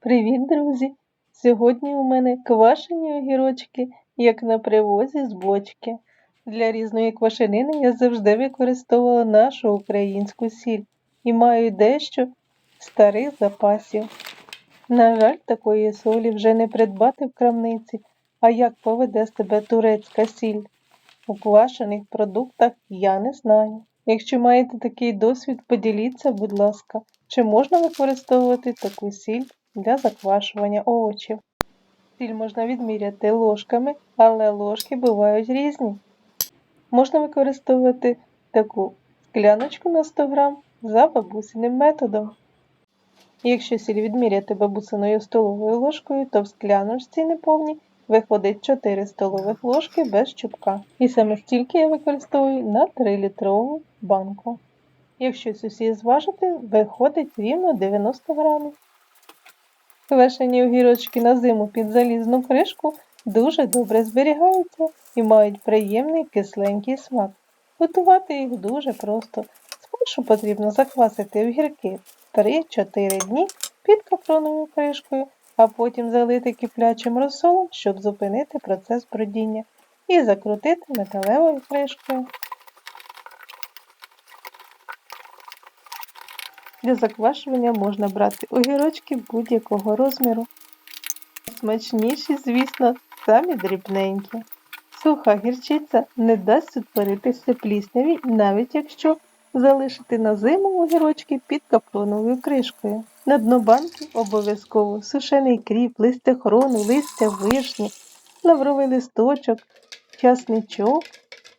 Привіт, друзі! Сьогодні у мене квашені огірочки, як на привозі з бочки. Для різної квашенини я завжди використовувала нашу українську сіль і маю дещо старих запасів. На жаль, такої солі вже не придбати в крамниці, а як поведе себе турецька сіль? У квашених продуктах я не знаю. Якщо маєте такий досвід, поділіться, будь ласка, чи можна використовувати таку сіль для заквашування овочів. Сіль можна відміряти ложками, але ложки бувають різні. Можна використовувати таку скляночку на 100 грам за бабусиним методом. Якщо сіль відміряти бабусиною столовою ложкою, то в скляночці неповній виходить 4 столових ложки без чубка. І саме стільки я використовую на 3-літрову банку. Якщо усі зважити, виходить рівно 90 грамів. Квашені огірочки на зиму під залізну кришку дуже добре зберігаються і мають приємний кисленький смак. Готувати їх дуже просто. Спершу потрібно заквасити огірки 3-4 дні під капроновою кришкою, а потім залити киплячим розсолом, щоб зупинити процес бродіння, і закрутити металевою кришкою. Для заквашування можна брати огірочки будь-якого розміру. Смачніші, звісно, самі дрібненькі. Суха гірчиця не дасть утворитися плісняві, навіть якщо залишити на зиму огірочки під капроновою кришкою. На дно банки обов'язково сушений кріп, листя хрону, листя вишні, лавровий листочок, часничок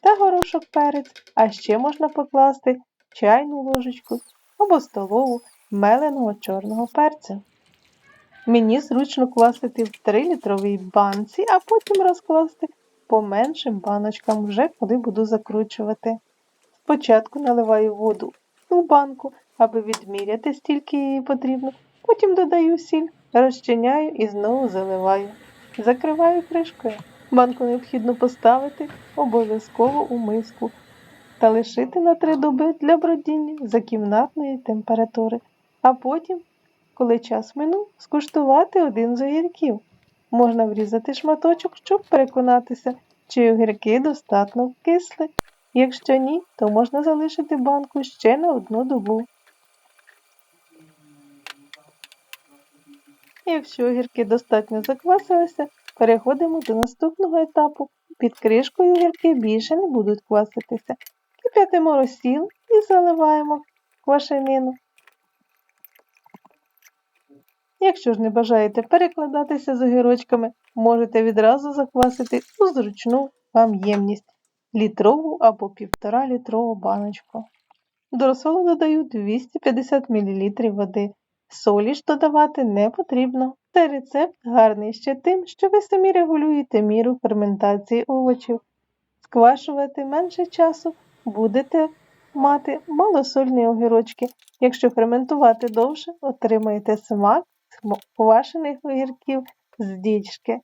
та горошок перець, а ще можна покласти чайну ложечку або столову меленого чорного перцю. Мені зручно класти в 3-літровій банці, а потім розкласти по меншим баночкам вже коли буду закручувати. Спочатку наливаю воду у банку, аби відміряти стільки її потрібно, потім додаю сіль, розчиняю і знову заливаю. Закриваю кришкою. Банку необхідно поставити обов'язково у миску та лишити на три доби для бродіння за кімнатної температури, а потім, коли час минув, скуштувати один з огірків. Можна врізати шматочок, щоб переконатися, чи огірки достатньо вкисли. Якщо ні, то можна залишити банку ще на одну добу. Якщо огірки достатньо заквасилися, переходимо до наступного етапу. Під кришкою огірки більше не будуть кваситися. Кип'ятимо розсіл і заливаємо квашенину. Якщо ж не бажаєте перекладатися з огірочками, можете відразу заквасити у зручну вам ємність літрову або півтора літрову баночку. До розсолу додаю 250 мл води. Солі ж додавати не потрібно. Цей рецепт гарний ще тим, що ви самі регулюєте міру ферментації овочів. Сквашувати менше часу будете мати малосольні огірочки. Якщо ферментувати довше, отримаєте смак квашених огірків з дічки.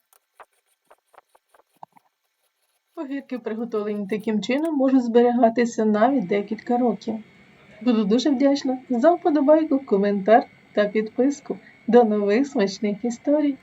Огірки, приготовлені таким чином, можуть зберігатися навіть декілька років. Буду дуже вдячна за вподобайку, коментар та підписку. До нових смачних історій!